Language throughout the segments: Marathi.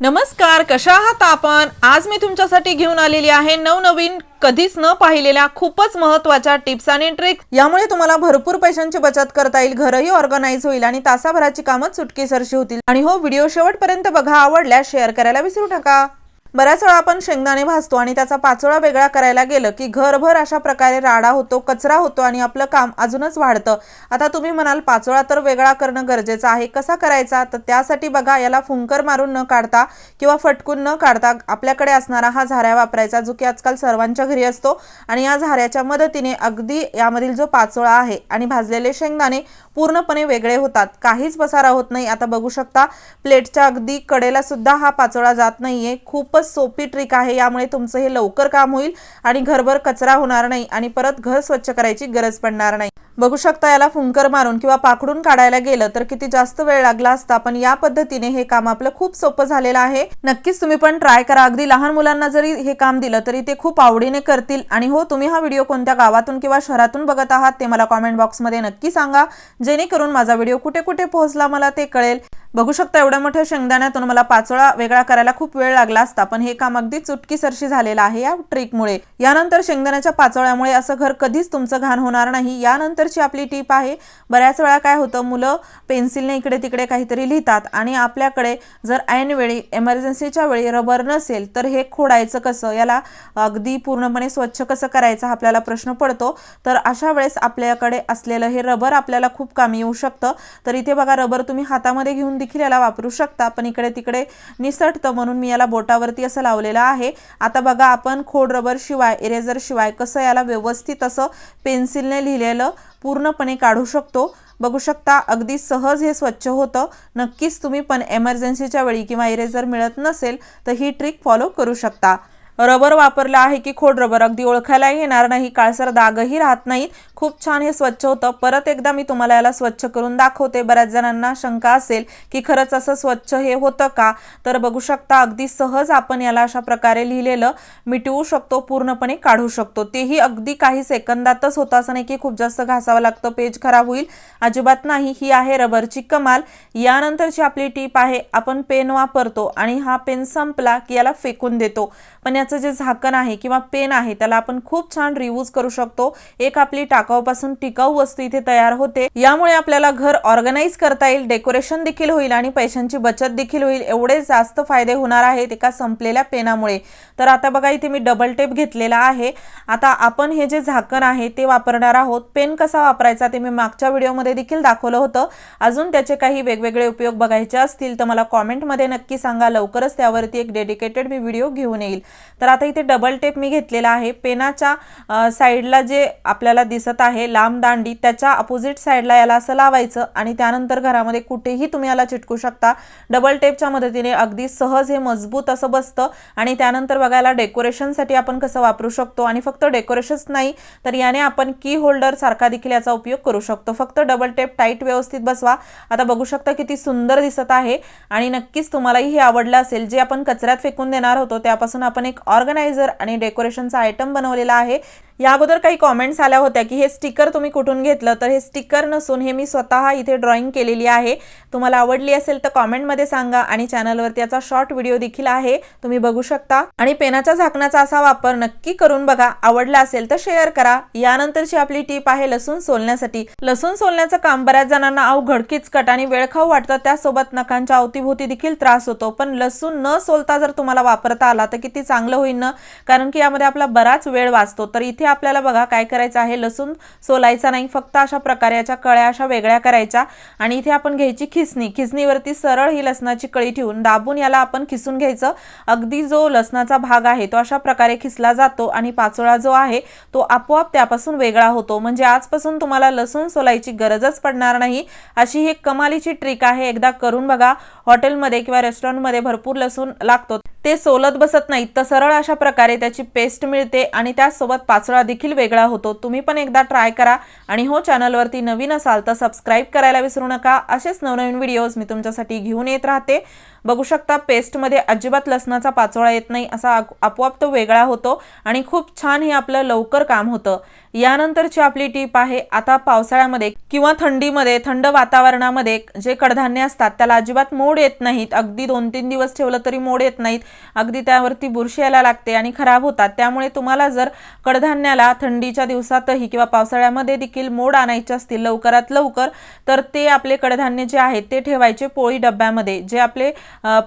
नमस्कार कशा आहात आपण? आज मी तुमच्यासाठी घेऊन आलेली आहे नवनवीन कधीच न पाहिलेल्या खूपच महत्त्वाच्या टिप्स आणि ट्रिक्स यामुळे तुम्हाला भरपूर पैशांची बचत करता येईल घरही ऑर्गनाईज होईल आणि तासाभराची कामं चुटकीसरशी होतील. आणि हो व्हिडिओ शेवटपर्यंत बघा आवडल्यास शेअर करायला विसरू नका. बऱ्याच वेळा आपण शेंगदाणे भाजतो आणि त्याचा पाचोळा वेगळा करायला गेलं की घरभर अशा प्रकारे राडा होतो कचरा होतो आणि आपलं काम अजूनच वाढतं. आता तुम्ही म्हणाल पाचोळा तर वेगळा करणं गरजेचं आहे. कसा करायचा? तर त्यासाठी बघा याला फुंकर मारून न काढता किंवा फटकून न काढता आपल्याकडे असणारा हा झाऱ्या वापरायचा जो की आजकाल सर्वांच्या घरी असतो. आणि या झाऱ्याच्या मदतीने अगदी यामधील जो पाचोळा आहे आणि भाजलेले शेंगदाणे पूर्णपणे वेगळे होतात. काहीच पसारा होत नाही. आता बघू शकता प्लेटच्या अगदी कडेला सुद्धा हा पाचोळा जात नाहीये. खूपच सोपी ट्रिक आहे. यामुळे तुमचं हे लवकर काम होईल आणि घरभर कचरा होणार नाही आणि परत घर स्वच्छ करायची गरज पडणार नाही. बघू शकता याला फुंकर मारून किंवा पाकडून काढायला गेलं तर किती जास्त वेळ लागला असता पण या पद्धतीने हे काम आपलं खूप सोपं झालेलं आहे. नक्कीच तुम्ही पण ट्राय करा. अगदी लहान मुलांना जरी हे काम दिलं तरी ते खूप आवडीने करतील. आणि हो तुम्ही हा व्हिडिओ कोणत्या गावातून किंवा शहरातून बघत आहात ते मला कॉमेंट बॉक्समध्ये नक्की सांगा. जेणेकरून माझा व्हिडिओ कुठे कुठे पोहोचला मला ते कळेल. बघू शकता एवढ्या मोठ्या शेंगदाण्यातून मला पाचोळा वेगळा करायला खूप वेळ लागला असता पण हे काम अगदी चुटकीसरशी झालेलं आहे या ट्रिकमुळे यानंतर शेंगदाण्याच्या पाचोळ्यामुळे असं घर कधीच तुमचं घाण होणार नाही. यानंतर नंतरची आपली टीप आहे. बऱ्याच वेळा काय होतं मुलं पेन्सिलने इकडे तिकडे काहीतरी लिहितात आणि आपल्याकडे जर ऐनवेळी एमर्जन्सीच्या वेळी रबर नसेल तर हे खोडायचं कसं? याला अगदी पूर्णपणे स्वच्छ कसं करायचं हा आपल्याला प्रश्न पडतो. तर अशा वेळेस आपल्याकडे असलेलं हे रबर आपल्याला खूप कामी येऊ शकतं. तर इथे बघा रबर तुम्ही हातामध्ये घेऊन देखील याला वापरू शकता पण इकडे तिकडे निसटतं म्हणून मी याला बोटावरती असं लावलेलं आहे. आता बघा आपण खोड रबर शिवाय इरेझर शिवाय कसं याला व्यवस्थित असं पेन्सिलने लिहिलेलं पूर्णपणे काढू शकतो. बघू शकता अगदी सहज हे स्वच्छ होतं. नक्कीच तुम्ही पण एमर्जन्सीच्या वेळी किंवा इरेझर मिळत नसेल तर ही ट्रिक फॉलो करू शकता. रबर वापरला आहे की खोड रबर अगदी ओळखायलाही येणार नाही. काळसर दागही राहत नाहीत. खूप छान हे स्वच्छ होतं. परत एकदा मी तुम्हाला याला स्वच्छ करून दाखवते. बऱ्याच जणांना शंका असेल की खरंच असं स्वच्छ हे होतं का? तर बघू शकता अगदी सहज आपण याला अशा प्रकारे लिहिलेलं मिटवू शकतो पूर्णपणे काढू शकतो. तेही अगदी काही सेकंदातच होतं. असं नाही की खूप जास्त घासावं लागतं पेज खराब होईल. अजिबात नाही. ही आहे रबरची कमाल. यानंतरची आपली टीप आहे आपण पेन वापरतो आणि हा पेन संपला की याला फेकून देतो. पण याचं जे झाकण आहे किंवा पेन आहे त्याला आपण खूप छान रियूज करू शकतो. एक आपली टाकाऊपासून टिकाऊ वस्तू इथे तयार होते. यामुळे आपल्याला घर ऑर्गनाईज करता येईल डेकोरेशन देखील होईल आणि पैशांची बचत देखील होईल. एवढे जास्त फायदे होणार आहेत एका संपलेल्या पेनामुळे. तर आता बघा इथे मी डबल टेप घेतलेला आहे. आता आपण हे जे झाकण आहे ते वापरणार आहोत. पेन कसा वापरायचा ते मी मागच्या व्हिडिओमध्ये देखील दाखवलं होतं. अजून त्याचे काही वेगवेगळे उपयोग बघायचे असतील तर मला कॉमेंटमध्ये नक्की सांगा. लवकरच त्यावरती एक डेडिकेटेड मी व्हिडिओ घेऊन येईल. तर आता इथे डबल टेप मी घेतलेला आहे. पेनाच्या साईडला जे आपल्याला दिसत आहे. लांब दांडी त्याच्या अपोजिट साईडला याला असं लावायचं आणि त्यानंतर घरामध्ये कुठेही तुम्ही याला चिटकू शकता. डबल टेपच्या मदतीने अगदी सहज हे मजबूत असं बसतं आणि त्यानंतर बघायला डेकोरेशनसाठी आपण कसं वापरू शकतो आणि फक्त डेकोरेशनच नाही तर याने आपण की होल्डर सारखा देखील याचा उपयोग करू शकतो. फक्त डबल टेप टाईट व्यवस्थित बसवा. आता बघू शकता किती सुंदर दिसत आहे आणि नक्कीच तुम्हालाही हे आवडलं असेल. जे आपण कचऱ्यात फेकून देणार होतो त्यापासून आपण एक ऑर्गनायझर आणि डेकोरेशनचा आयटम बनवलेला आहे. या अगोदर काही कॉमेंट्स आल्या होत्या की हे स्टिकर तुम्ही कुठून घेतलं? तर हे स्टिकर नसून हे मी स्वतः इथे ड्रॉइंग केलेली आहे. तुम्हाला आवडली असेल तर कॉमेंटमध्ये सांगा आणि चॅनलवरती याचा शॉर्ट व्हिडिओ देखील आहे. तुम्ही बघू शकता. आणि पेनाच्या झाकणाचा असा वापर नक्की करून बघा. आवडला असेल तर शेअर करा. यानंतरची आपली टीप आहे लसूण सोलण्यासाठी. लसूण सोलण्याचं काम बऱ्याच जणांना अवघड किचकट आणि वेळखाऊ वाटतं. त्यासोबत नखांच्या अवतीभोवती देखील त्रास होतो. पण लसूण न सोलता जर तुम्हाला वापरता आला तर किती चांगलं होईल ना? कारण की यामध्ये आपला बराच वेळ वाचतो. तर इथे इथे आपल्याला बघा काय करायचं आहे. लसूण सोलायचा नाही. फक्त अशा प्रकारे याच्या कळ्या अशा वेगळ्या करायच्या. आणि इथे आपण घ्यायची खिसणी. खिसणीवरती सरळ ही लसणाची कळी ठेवून दाबून याला आपण खिसून घ्यायचं. अगदी जो लसणाचा भाग आहे तो अशा प्रकारे खिसला जातो आणि पाचोळा जो आहे तो आपोआप त्यापासून वेगळा होतो. म्हणजे आजपासून तुम्हाला लसूण सोलायची गरजच पडणार नाही. अशी ही कमालीची ट्रिक आहे. एकदा करून बघा. हॉटेलमध्ये किंवा रेस्टॉरंटमध्ये भरपूर लसूण लागतो. ते सोलत बसत नाहीत. तर सरळ अशा प्रकारे त्याची पेस्ट मिळते आणि त्याचसोबत पाचोळा देखील वेगळा होतो. तुम्ही पण एकदा ट्राय करा आणि हो चॅनलवरती नवीन असाल तर सबस्क्राईब करायला विसरू नका. असेच नवनवीन व्हिडिओज मी तुमच्यासाठी घेऊन येत राहते. बघू शकता पेस्टमध्ये अजिबात लसणाचा पाचोळा येत नाही असा आपोआप तो वेगळा होतो आणि खूप छान हे आपलं लवकर काम होतं. यानंतरची आपली टीप आहे आता पावसाळ्यामध्ये किंवा थंडीमध्ये थंड वातावरणामध्ये जे कडधान्य असतात त्याला अजिबात मोड येत नाहीत. अगदी दोन तीन दिवस ठेवलं तरी मोड येत नाहीत. अगदी त्यावरती बुरशी यायला लागते आणि खराब होतात. त्यामुळे तुम्हाला जर कडधान्याला थंडीच्या दिवसातही किंवा पावसाळ्यामध्ये देखील मोड आणायचे असतील लवकरात लवकर तर ते आपले कडधान्य जे आहेत ते ठेवायचे पोळी डब्यामध्ये जे आपले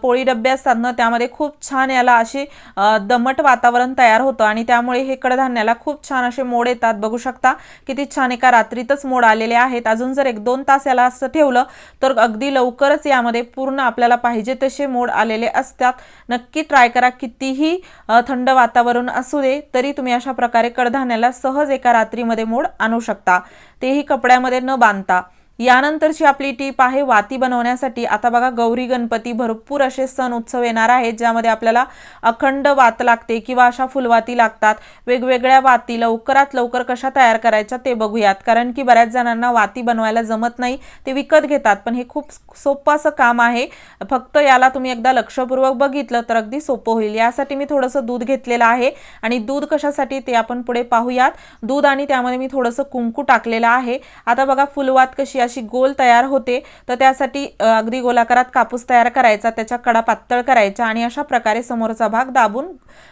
पोळी डबे असतात ना त्यामध्ये खूप छान याला अशी दमट वातावरण तयार होतं आणि त्यामुळे हे कडधान्याला खूप छान असे मोड येतात. बघू शकता किती छान एका रात्रीतच मोड आलेले आहेत. अजून जर एक दोन तास याला असं ठेवलं तर अगदी लवकरच यामध्ये पूर्ण आपल्याला पाहिजे तसे मोड आलेले असतात. नक्की ट्राय करा. कितीही थंड वातावरण असू दे तरी तुम्ही अशा प्रकारे कडधान्याला सहज एका रात्रीमध्ये मोड आणू शकता. तेही कपड्यामध्ये न बांधता. यानंतरची आपली टीप आहे वाती बनवण्यासाठी. आता बघा गौरी गणपती भरपूर असे सण उत्सव येणार आहेत ज्यामध्ये आपल्याला अखंड वात लागते किंवा अशा फुलवाती लागतात. वेगवेगळ्या वाती लवकरात लवकर कशा तयार करायच्या ते बघूयात. कारण की बऱ्याच जणांना वाती बनवायला जमत नाही ते विकत घेतात. पण हे खूप सोपं असं काम आहे. फक्त याला तुम्ही एकदा लक्षपूर्वक बघितलं तर अगदी सोपं होईल. यासाठी मी थोडंसं दूध घेतलेलं आहे आणि दूध कशासाठी ते आपण पुढे पाहूयात. दूध आणि त्यामध्ये मी थोडंसं कुंकू टाकलेलं आहे. आता बघा फुलवात कशी अशी गोल तयार होते तर त्यासाठी अगदी गोलाकारात कापूस तयार करायचा त्याच्या कडा पातळ करायच्या आणि अशा प्रकारे समोरचा भाग दाबून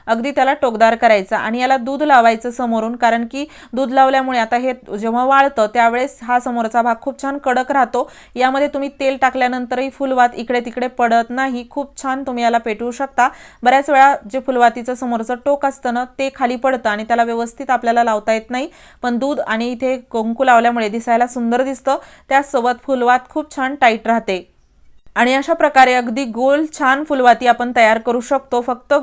अगदी त्याला टोकदार करायचा आणि याला दूध लावायचं समोरून कारण की दूध लावल्यामुळे आता हे जेव्हा वाळतं त्यावेळेस हा समोरचा भाग खूप छान कडक राहतो. यामध्ये तुम्ही तेल टाकल्यानंतरही फुलवात इकडे तिकडे पडत नाही खूप छान तुम्ही याला पेटवू शकता. बऱ्याच वेळा जे फुलवातीचं समोरचं टोक असतं ना ते खाली पडतं आणि त्याला व्यवस्थित आपल्याला लावता येत नाही. पण दूध आणि इथे कुंकू लावल्यामुळे दिसायला सुंदर दिसतं. त्यासोबत फुलवात खूप छान टाईट राहते. आणि अशा प्रकारे अगदी गोल छान फुलवाती आपण तयार करू शकतो. फक्त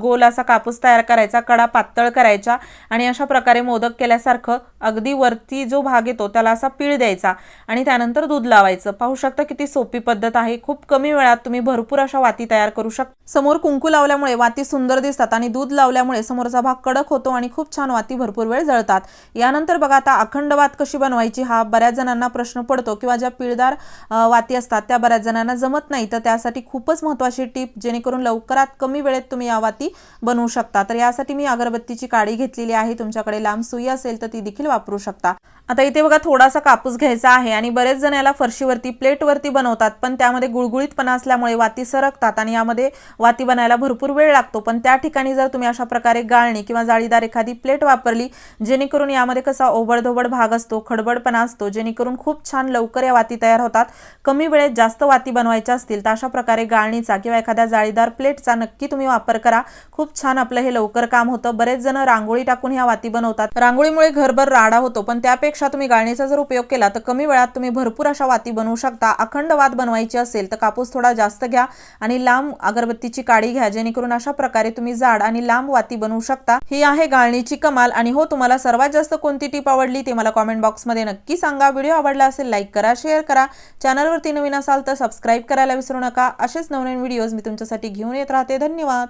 गोल असा कापूस तयार करायचा कडा पातळ करायचा आणि अशा प्रकारे मोदक केल्यासारखं अगदी वरती जो भाग येतो त्याला असा पीळ द्यायचा आणि त्यानंतर दूध लावायचं. पाहू शकता किती सोपी पद्धत आहे. खूप कमी वेळात तुम्ही भरपूर अशा वाती तयार करू शकता समोर कुंकू लावल्यामुळे वाती सुंदर दिसतात आणि दूध लावल्यामुळे समोरचा भाग कडक होतो आणि खूप छान वाती भरपूर वेळ जळतात. यानंतर बघा आता अखंड वात कशी बनवायची हा बऱ्याच जणांना प्रश्न पडतो किंवा ज्या पिळदार वाती असतात त्या बऱ्याच जणांना जमत नाही तर त्यासाठी खूपच महत्त्वाची टीप जेणेकरून लवकरात कमी वेळेत तुम्ही या वाती बनवू शकता. तर यासाठी मी अगरबत्तीची काडी घेतलेली आहे. तुमच्याकडे लांब सुई असेल तर ती देखील वापरू शकता. आता इथे बघा थोडासा कापूस घ्यायचा आहे आणि बरेच जण याला फरशीवरती प्लेटवरती बनवतात. पण त्यामध्ये गुळगुळीतपणा असल्यामुळे वाती सरकतात आणि यामध्ये वाती बनायला भरपूर वेळ लागतो. पण त्या ठिकाणी जर तुम्ही अशा प्रकारे गाळणी किंवा जाळीदार एखादी प्लेट वापरली जेणेकरून यामध्ये कसा ओबडधोबड भाग असतो खडबडपणा असतो जेणेकरून खूप छान लवकर या वाती तयार होतात. कमी वेळेत जास्त वाती बनवायच्या असतील तर अशा प्रकारे गाळणीचा किंवा एखाद्या जाळीदार प्लेटचा नक्की तुम्ही वापर करा. खूप छान आपलं हे लवकर काम होतं. बरेच जण रांगोळी टाकून ह्या वाती बनवतात. रांगोळीमुळे घरभर राडा होतो पण त्यापेक्षा तुम्ही गाळणीचा जर उपयोग केला तर कमी वेळात तुम्ही भरपूर अशा वाती बनवू शकता. अखंड वात बनवायची असेल तर कापूस थोडा जास्त घ्या आणि लांब अगरबत्तीची काडी घ्या जेणेकरून अशा प्रकारे तुम्ही जाड आणि लांब वाती बनवू शकता. ही आहे गाळणीची कमाल आणि हो तुम्हाला सर्वात जास्त कोणती टीप आवडली ते मला कॉमेंट बॉक्समध्ये नक्की सांगा. व्हिडिओ आवडला असेल लाईक करा शेअर करा. चॅनलवरती नवीन असाल तर सबस्क्राईब सबस्क्राईब करायला विसरू नका. असेच नवनवीन व्हिडिओज मी तुमच्यासाठी घेऊन येत राहते. धन्यवाद.